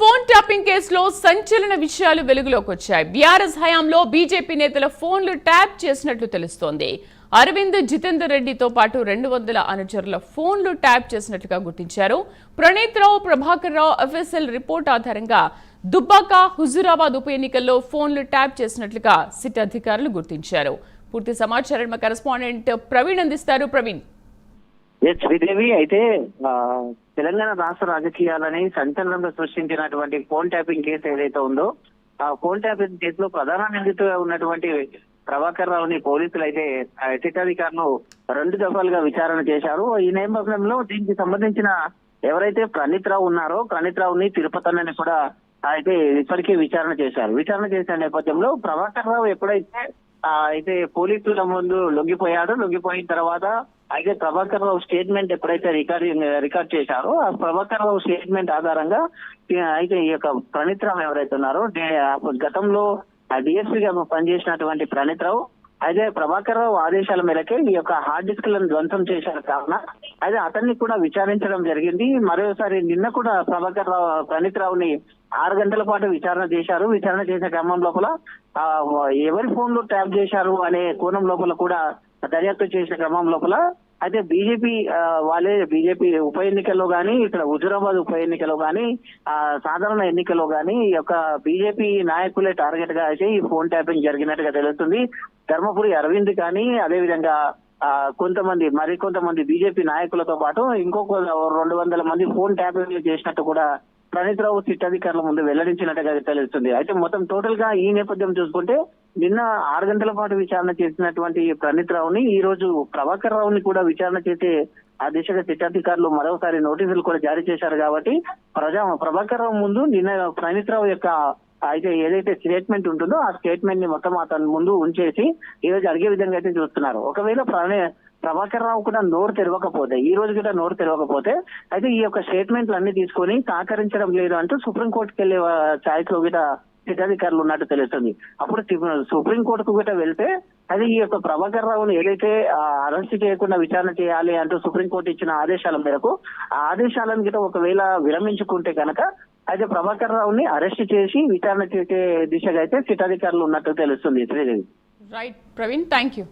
Phone tapping కేసులో సంచలన విషయాలు వెలుగులోకి వచ్చాయి. బీఆర్ఎస్ హయాంలో బీజేపీ నేతల ఫోన్లు ట్యాప్ చేసినట్లు తెలుస్తోంది. అరవింద్ జితేందర్ రెడ్డితో పాటు రెండు వందల అనుచరుల ఫోన్లు ట్యాప్ చేసినట్లుగా గుర్తించారు. ప్రణీత్రావు ప్రభాకర్ రావు ఎఫ్ఎస్ఎల్ రిపోర్ట్ ఆధారంగా దుబ్బాక హుజురాబాద్ ఉప ఎన్నికల్లో ఫోన్లు ట్యాప్ చేసినట్లుగా సిట్ అధికారులు గుర్తించారు. పూర్తి సమాచారం మా కరెస్పాండెంట్ ప్రవీణ్ అందిస్తారు. ప్రవీణ్. శ్రీదేవి అయితే తెలంగాణ రాష్ట్ర రాజకీయాలని సంచలనంగా సృష్టించినటువంటి ఫోన్ ట్యాపింగ్ కేసు ఏదైతే ఉందో ఆ ఫోన్ ట్యాపింగ్ కేసులో ప్రధాన నిందితుగా ఉన్నటువంటి ప్రభాకర్ రావుని పోలీసులు అయితే అధికారులు రెండు దఫాలుగా విచారణ చేశారు. ఈ నేపథ్యంలో దీనికి సంబంధించిన ఎవరైతే ప్రణీత్ రావు ఉన్నారో ప్రణీత్ రావుని తిరుపతి కూడా అయితే ఇప్పటికే విచారణ చేశారు. విచారణ చేసిన నేపథ్యంలో ప్రభాకర్ రావు ఎప్పుడైతే ఆ, అయితే పోలీసుల ముందు లొంగిపోయాడు లొంగిపోయిన తర్వాత అయితే ప్రభాకర్ రావు స్టేట్మెంట్ ఎప్పుడైతే రికార్డింగ్ రికార్డ్ చేశారో ఆ ప్రభాకర్ రావు స్టేట్మెంట్ ఆధారంగా అయితే ఈ యొక్క ప్రణీత్ రావు ఎవరైతే ఉన్నారో గతంలో డిఎస్పీ గా పనిచేసినటువంటి ప్రణీత్ రావు అయితే ప్రభాకర్ రావు ఆదేశాల మేరకే ఈ యొక్క హార్డ్ డిస్క్లను ధ్వంసం చేశారు కావున అయితే అతన్ని కూడా విచారించడం జరిగింది. మరోసారి నిన్న కూడా ప్రభాకర్ రావు ప్రణీత్ రావుని ఆరు గంటల పాటు విచారణ చేశారు. విచారణ చేసే క్రమం లోపల ఎవరి ఫోన్లో ట్యాప్ చేశారు అనే కోణం లోపల కూడా దర్యాప్తు చేసిన క్రమం లోపల అయితే బీజేపీ వాళ్ళే బీజేపీ ఉప ఎన్నికల్లో కానీ ఇక్కడ హుజురాబాద్ ఉప ఎన్నికలో కానీ ఆ, సాధారణ ఎన్నికల్లో కానీ ఈ యొక్క బీజేపీ నాయకులే టార్గెట్గా అయితే ఈ ఫోన్ ట్యాపింగ్ జరిగినట్టుగా తెలుస్తుంది. ధర్మపురి అరవింద్ కానీ అదే విధంగా ఆ, కొంతమంది మరి కొంతమంది బీజేపీ నాయకులతో పాటు ఇంకొక రెండు వందల మంది ఫోన్ ట్యాపింగ్ చేసినట్టు కూడా ప్రణీత్ రావు సిట్ అధికారుల ముందు వెల్లడించినట్టుగా తెలుస్తుంది. అయితే మొత్తం టోటల్గా ఈ నేపథ్యం చూసుకుంటే నిన్న ఆరు గంటల పాటు విచారణ చేసినటువంటి ప్రణీత్ రావుని ఈ రోజు ప్రభాకర్ రావుని కూడా విచారణ చేసే ఆ దిశగా శిక్షాధికారులు మరోసారి నోటీసులు కూడా జారీ చేశారు కాబట్టి ప్రజా ప్రభాకర్ రావు ముందు నిన్న ప్రణీత్ రావు యొక్క అయితే ఏదైతే స్టేట్మెంట్ ఉంటుందో ఆ స్టేట్మెంట్ని మొత్తం అతని ముందు ఉంచేసి ఈ రోజు అడిగే విధంగా అయితే చూస్తున్నారు. ఒకవేళ ప్రణే ప్రభాకర్ రావు కూడా నోరు తెరవకపోతే ఈ రోజు కూడా నోరు తెరవకపోతే అయితే ఈ యొక్క స్టేట్మెంట్లు అన్ని తీసుకొని సహకరించడం లేదు అంటూ సుప్రీంకోర్టుకి వెళ్ళే ఛాయిస్లో కూడా సిద్ధాధికారులు ఉన్నట్టు తెలుస్తుంది. అప్పుడు సుప్రీం సుప్రీంకోర్టుకు కూడా వెళ్తే అది ఈ యొక్క ప్రభాకర్ రావును ఏదైతే అరెస్ట్ చేయకుండా విచారణ చేయాలి అంటూ సుప్రీంకోర్టు ఇచ్చిన ఆదేశాల మేరకు ఆ ఆదేశాలను గిట ఒకవేళ విరమించుకుంటే కనుక అయితే ప్రభాకర్ రావుని అరెస్ట్ చేసి విచారణ చేసే దిశగా అయితే సిట్ అధికారులు ఉన్నట్టు తెలుస్తుంది. Sridevi. Right Praveen thank you